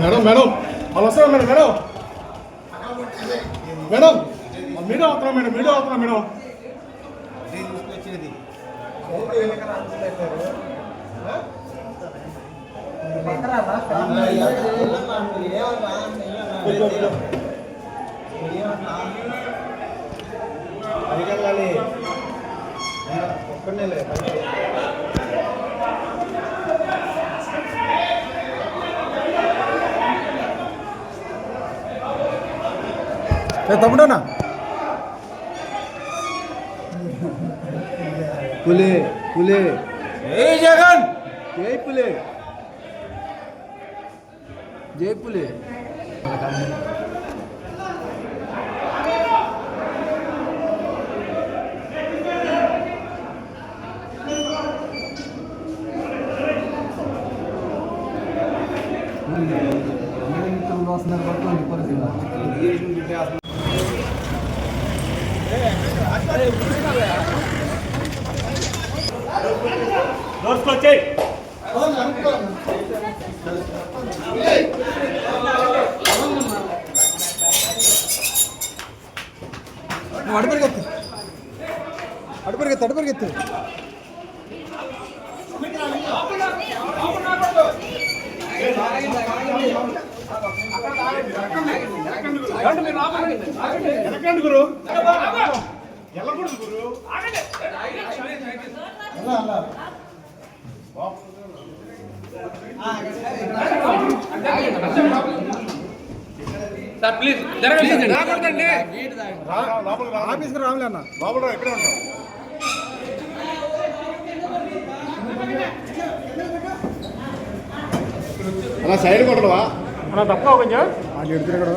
Madam madam. వాళ్ళు వస్తారు madam madam? Madam media అవుతున్నా మేడం? మీడియా అవుతున్నా మేడం? తమ్ముడనా పులి పులి. ఏ జగన్? జై పులి. జై పులి. దోసుకొచ్చేయి. అడుపరిగెత్తు అడుపరిగెత్తు అడుపరిగెత్తు గురు. ఎల్లకూడదు గురు. సార్ ప్లీజ్ జరగండి. రాకూడదండి. ఆఫీస్కి రావులే అన్న. లోపల రా, ఇక్కడే ఉంటాం. అలా సైడ్ కొట్టడవా? అలా తప్ప కొంచెం. వాళ్ళు ఎడుతురు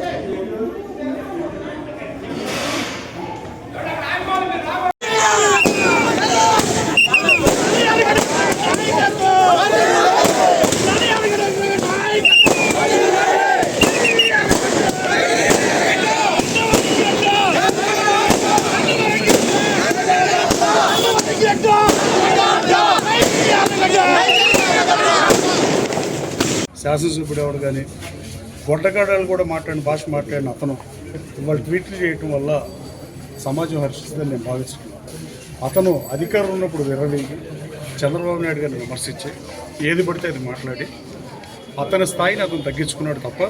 ఇక్కడ శాసనసభ్యుడు కానీ గొడ్డగాడలు కూడా మాట్లాడిన భాష మాట్లాడిన అతను వాళ్ళు ట్వీట్లు చేయటం వల్ల సమాజం హర్షిస్తుందని నేను భావిస్తున్నాను. అతను అధికారం ఉన్నప్పుడు విర్రవీగి చంద్రబాబు నాయుడు గారిని విమర్శించి ఏది పడితే అది మాట్లాడి అతని స్థాయిని అతను తగ్గించుకున్నాడు తప్ప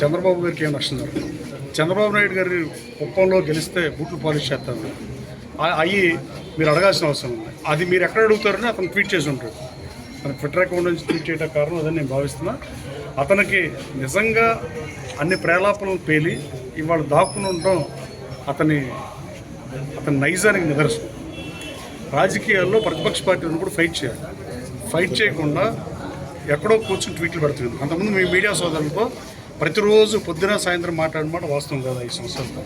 చంద్రబాబు గారికి ఏం నష్టం జరగదు చంద్రబాబు నాయుడు గారి కుప్పంలో గెలిస్తే బూట్లు పాలిష్ చేస్తారు. అవి మీరు అడగాల్సిన అవసరం ఉంది. అది మీరు ఎక్కడ అడుగుతారని అతను ట్వీట్ చేసి ఉంటాడు. తన ట్విట్టర్ అకౌంట్ నుంచి ట్వీట్ చేయడం కారణం అదని నేను భావిస్తున్నా. అతనికి నిజంగా అన్ని ప్రేలాపనలు పేలి ఇవాళ దాక్కుని ఉండడం అతని అతని నైజానికి నిదర్శనం. రాజకీయాల్లో ప్రతిపక్ష పార్టీ ఉన్నప్పుడు ఫైట్ చేయాలి. ఫైట్ చేయకుండా ఎక్కడో కూర్చుని ట్వీట్లు పెడుతుంది అంతకుముందు మీ మీడియా సోదరులతో ప్రతిరోజు పొద్దున సాయంత్రం మాట్లాడిన వాస్తవం కదా ఈ సంవత్సరంలో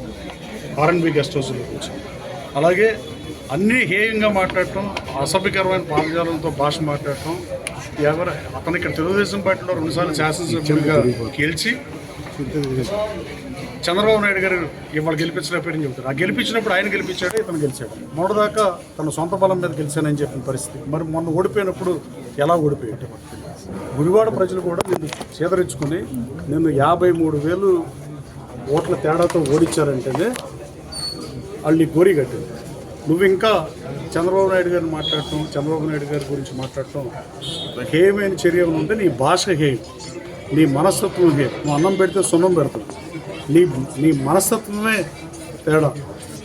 ఆర్ఎన్బి గెస్ట్ హౌస్లో కూర్చొని. అలాగే అన్నీ హేయంగా మాట్లాడటం అసభ్యకరమైన పాదజాలంతో భాష మాట్లాడటం ఎవరు అతను ఇక్కడ తెలుగుదేశం పార్టీలో రెండుసార్లు శాసనసభ్యులుగా గెలిచి చంద్రబాబు నాయుడు గారు ఇవాళ గెలిపించలేకపోయారని చెబుతారు. ఆ గెలిపించినప్పుడు ఆయన గెలిపించాడు ఇతను గెలిచాడు. మొన్నదాకా తన సొంత బలం మీద గెలిచానని చెప్పిన పరిస్థితి. మరి మొన్న ఓడిపోయినప్పుడు ఎలా ఓడిపోయాడు? గుడివాడ ప్రజలు కూడా నిన్ను చేదరించుకుని నిన్ను యాభై మూడు వేలు ఓట్ల తేడాతో ఓడించారంటేనే వాళ్ళు నీ కట్టింది. నువ్వు ఇంకా చంద్రబాబు నాయుడు గారిని మాట్లాడటం చంద్రబాబు నాయుడు గారి గురించి మాట్లాడటం హేయమైన చర్య ఉంటే నీ భాష హేయం. నీ మనస్తత్వం హేయం. నువ్వు అన్నం పెడితే సున్నం పెడతావు. నీ నీ మనస్తత్వమే తేడా.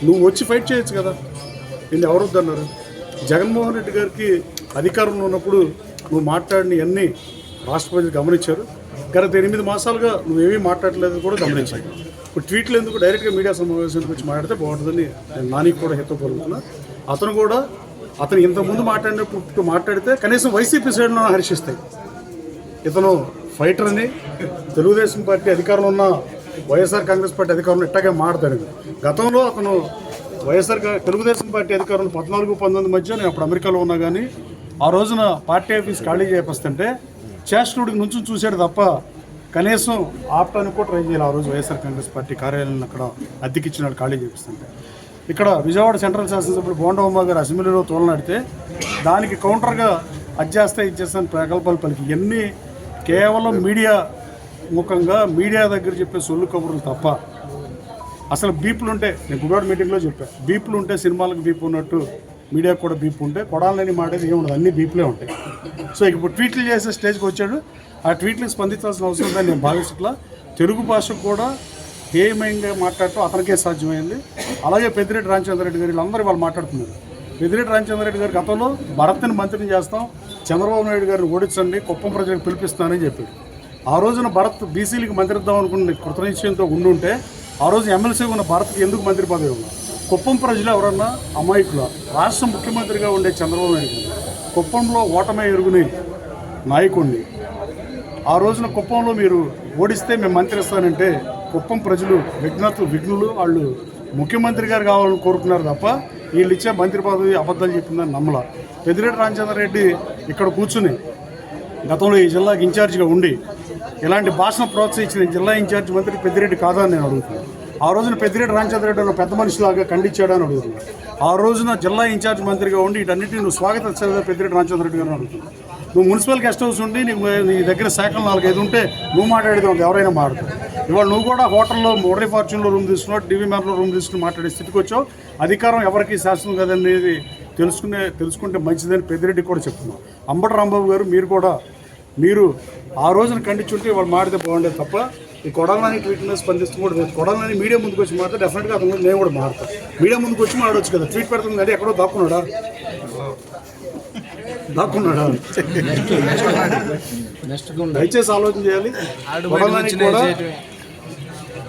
నువ్వు వచ్చి ఫైట్ చేయొచ్చు కదా. నిన్ను ఎవరొద్దు అన్నారు. జగన్మోహన్ రెడ్డి గారికి అధికారంలో ఉన్నప్పుడు నువ్వు మాట్లాడిన అన్నీ రాష్ట్రపతి గమనించారు. గత ఎనిమిది మాసాలుగా నువ్వేమీ మాట్లాడలేదు కూడా గమనించాయి ఇప్పుడు ట్వీట్లు ఎందుకు డైరెక్ట్గా మీడియా సమావేశానికి వచ్చి మాట్లాడితే బాగుంటుందని నేను నానికి కూడా హితం కోరుతున్నా అతను కూడా అతను ఇంతకుముందు మాట్లాడినప్పుడు మాట్లాడితే కనీసం వైసీపీ సైడ్లో హర్షిస్తాయి. ఇతను ఫైటర్ అని తెలుగుదేశం పార్టీ అధికారంలో ఉన్న వైఎస్ఆర్ కాంగ్రెస్ పార్టీ అధికారంలో ఇట్టాగే మాడతాడు గతంలో అతను వైఎస్ఆర్ తెలుగుదేశం పార్టీ అధికారంలో పద్నాలుగు పంతొమ్మిది మధ్య నేను అప్పుడు అమెరికాలో ఉన్నా కానీ ఆ రోజున పార్టీ ఆఫీస్ ఖాళీ చేపిస్తుంటే చేస్టుడికి నుంచి చూశాడు తప్ప కనీసం ఆపటానికి కూడా ట్రై చేయాలి. ఆ రోజు వైఎస్ఆర్ కాంగ్రెస్ పార్టీ కార్యాలయంలో అక్కడ అద్దెకిచ్చినాడు ఖాళీ చేపిస్తుంటే. ఇక్కడ విజయవాడ సెంట్రల్ శాసనసభ్యుడు బోండవమ్మ గారు అసెంబ్లీలో తోలనాడితే దానికి కౌంటర్గా అధ్యాస్తా ఇచ్చేస్తాను ప్రకల్పాలు పలికి. ఇవన్నీ కేవలం మీడియా ముఖంగా మీడియా దగ్గర చెప్పే సొల్లు కబుర్లు తప్ప అసలు బీపులు ఉంటే నేను గుడివాడ మీటింగ్లో చెప్పాను బీపులు ఉంటే సినిమాలకు బీపు ఉన్నట్టు మీడియా కూడా బీప్ ఉంటే కొడాలని మాటేది ఏముండదు అన్ని బీప్లే ఉంటాయి. సో ఇప్పుడు ట్వీట్లు చేసే స్టేజ్కి వచ్చాడు. ఆ ట్వీట్లకు స్పందించాల్సిన అవసరం ఉందని నేను భావిస్తున్నా. తెలుగు భాషకు కూడా హేయంగా మాట్లాడటం అతనికే సాధ్యమైంది. అలాగే పెద్దిరెడ్డి రామచంద్ర రెడ్డి గారు వీళ్ళందరూ వాళ్ళు మాట్లాడుతున్నారు. పెద్దిరెడ్డి రామచంద్ర రెడ్డి గారి గతంలో భరత్ని మంత్రిని చేస్తాం చంద్రబాబు నాయుడు గారిని ఓడించండి కుప్పం ప్రజలకు పిలిపిస్తానని చెప్పాడు. ఆ రోజున భరత్ బీసీలకు మంత్రిద్దాం అనుకున్న కృతనిశ్చయంతో ఉండుంటే ఆ రోజు ఎమ్మెల్సీ ఉన్న భరత్కి ఎందుకు మంత్రి పదవి ఉన్నారు కుప్పం ప్రజలు ఎవరన్నా అమాయకుల? రాష్ట్ర ముఖ్యమంత్రిగా ఉండే చంద్రబాబు నాయుడు కుప్పంలో ఓటమే ఎరుగుని నాయకుడిని ఆ రోజున కుప్పంలో మీరు ఓడిస్తే మేము మంత్రి ఇస్తానంటే కుప్పం ప్రజలు విఘ్నతలు విఘ్నులు వాళ్ళు ముఖ్యమంత్రి గారు కావాలని కోరుకున్నారు తప్ప వీళ్ళు ఇచ్చే మంత్రి పదవి అబద్ధాలు చెప్పిందని నమ్మల. పెద్దిరెడ్డి రామచంద్రారెడ్డి ఇక్కడ కూర్చుని గతంలో ఈ జిల్లాకి ఇన్ఛార్జిగా ఉండి ఇలాంటి భాషను ప్రోత్సహించిన జిల్లా ఇన్ఛార్జ్ మంత్రి పెద్దిరెడ్డి కాదా అని నేను అడుగుతున్నాను. ఆ రోజున పెద్దిరెడ్డి రామచంద్ర రెడ్డి ఒక పెద్ద మనిషిలాగా ఖండించాడని అడుగుతున్నాను ఆ రోజున జిల్లా ఇన్ఛార్జ్ మంత్రిగా ఉండి వీటన్నిటిని నువ్వు స్వాగతించలేదా పెద్దిరెడ్డి రామచంద్ర రెడ్డి గారిని అడుగుతున్నాను నువ్వు మున్సిపల్ గెస్ట్ హౌస్ ఉండి నీకు నీ దగ్గర శాఖలు నాలుగైదు ఉంటే నువ్వు మాట్లాడేది ఉంది ఎవరైనా మాట్లాడతారు. ఇవాళ నువ్వు కూడా హోటల్లో మోడరీ ఫార్చ్యూన్లో రూమ్ తీసుకున్నావు టీవీ మ్యాప్లో రూమ్ తీసుకుని మాట్లాడే స్థితికి వచ్చావు. అధికారం ఎవరికి శాసనం కదనేది తెలుసుకునే తెలుసుకుంటే మంచిదని పెద్దిరెడ్డి కూడా చెప్తున్నావు అంబటి రాంబాబు గారు మీరు కూడా మీరు ఆ రోజున ఖండించుంటే వాళ్ళు మాడితే బాగుండేది తప్ప ఈ కొడాలని ట్వీట్ మీద స్పందిస్తూ కూడా కొడాలని మీడియా ముందుకు వచ్చి మాట్లాడితే డెఫినెట్గా అతను నేను కూడా మాడతాను మీడియా ముందుకు వచ్చి మాడవచ్చు కదా. ట్వీట్ పెడుతుంది అంటే ఎక్కడో దాక్కున్నాడా? దాక్కున్నాడా? దయచేసి ఆలోచన చేయాలి. కొడాలని కూడా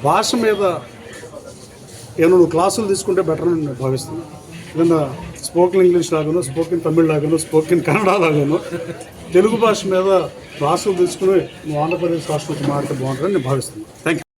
భాష మీద ఏమైనా నువ్వు క్లాసులు తీసుకుంటే బెటర్ అని నేను భావిస్తున్నాను ఏదన్నా స్పోకెన్ ఇంగ్లీష్ లాగాను స్పోకెన్ తమిళ్ లాగాను స్పోకెన్ కన్నడ లాగాను తెలుగు భాష మీద రాష్ట్రం తెలుసుకుని ఆంధ్రప్రదేశ్ రాష్ట్రం మాట్లాడితే బాగుంటుందని నేను భావిస్తున్నాను. Thank you